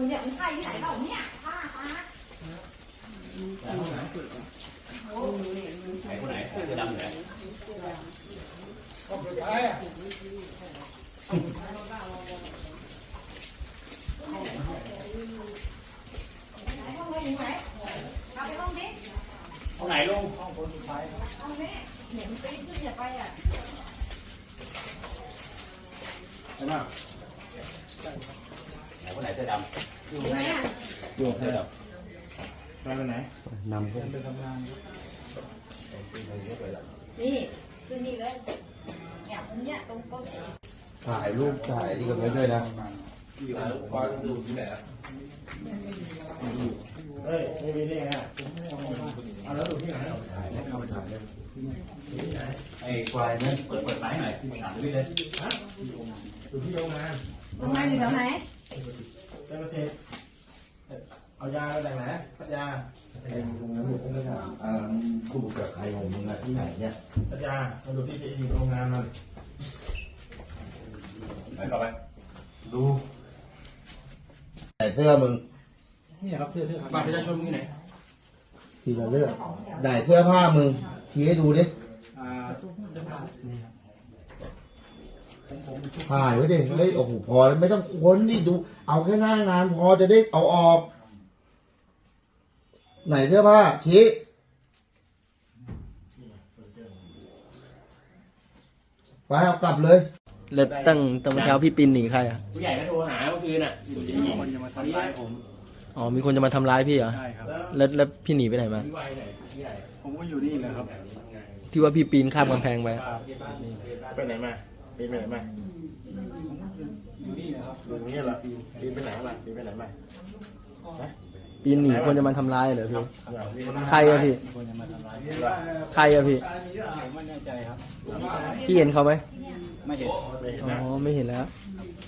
กูเนี่ยมึงใช่ที่ไหนเปล่าเนี่ยป้าป้าโอ้ยไหนคนไหนเสื้อดำเนี่ยก็ไปได้อะห้องไหนลุงห้องคนสุดท้ายห้องนี้เห็นไปขึ้นอย่าไปอ่ะใช่ไหม ขึ้นนี่เลยเนี่ยตรงเนี้ยตรงโต๊ะเนี่ย ถ่ายรูปถ่ายนี่กันไว้ด้วยนะ เฮ้ยไม่มีนี่ไงเอาแล้วดูที่ไหน ถ่ายให้เข้าไปถ่ายเลย ไอ้ควายนั่นเปิดเปิดไม้หน่อยถามด้วยเลย ดูที่โรงงาน โรงงานอยู่แถวไหน เจ้าประเทศเอายามาจากไหนพัทยาไอ้ตรงนั้นเนี่ยต้องไปถามอ่าคู่กับใครของมึงอะที่ไหนเนี่ยพัทยามาดูที่ที่โรงงานมันไปเข้าไปดูใส่เสื้อมึงนี่ครับเสื้อเสื้อบัตรประชาชนที่ไหนทีละเรื่องไหนเสื้อผ้ามึงชี้ให้ดูดิ อ่า ถ่ายไว้ดิเฮ้ยโอ้โหพอแล้วไม่ต้องค้นดิดู เอาแค่หน้างานพอจะได้เอาออก ไหนเสื้อผ้าชี้ไปเอากลับเลยแล้วตั้งตั้งเช้าพี่ปินหนีใครอะผู้ใหญ่ก็โทรหาเมื่อคืนอะอยู่ที่นี่คนจะมาทำร้ายผมอ๋อมีคนจะมาทำร้ายพี่เหรอใช่ครับแล้วแล้วพี่หนีไปไหนมาพี่วัยไหนพี่ใหญ่ผมก็อยู่นี่แหละครับ ที่ว่าพี่ปีนข้ามกำแพงไปอะไปไหนมา ปีนไปไหนมาอยู่นี่นะครับอยู่ตรงนี้เหรอปีนไปไหนมาปีนไปไหนมาปีนหนีคนจะมาทำร้ายเหรอพี่มีคนใครอะพี่คนจะมาทำร้ายใครอะพี่ ผมไม่แน่ใจครับ พี่เห็นเขาไหมไม่เห็นไม่เห็นอ๋นะอไม่เห็นแล้ว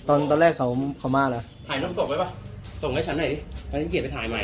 ตอนตอนแรกเขาเขามาเหรอถ่ายรูปศพไว้ปะส่งให้ฉันหน่อยดิวันนี้เกียรติไปถ่ายใหม่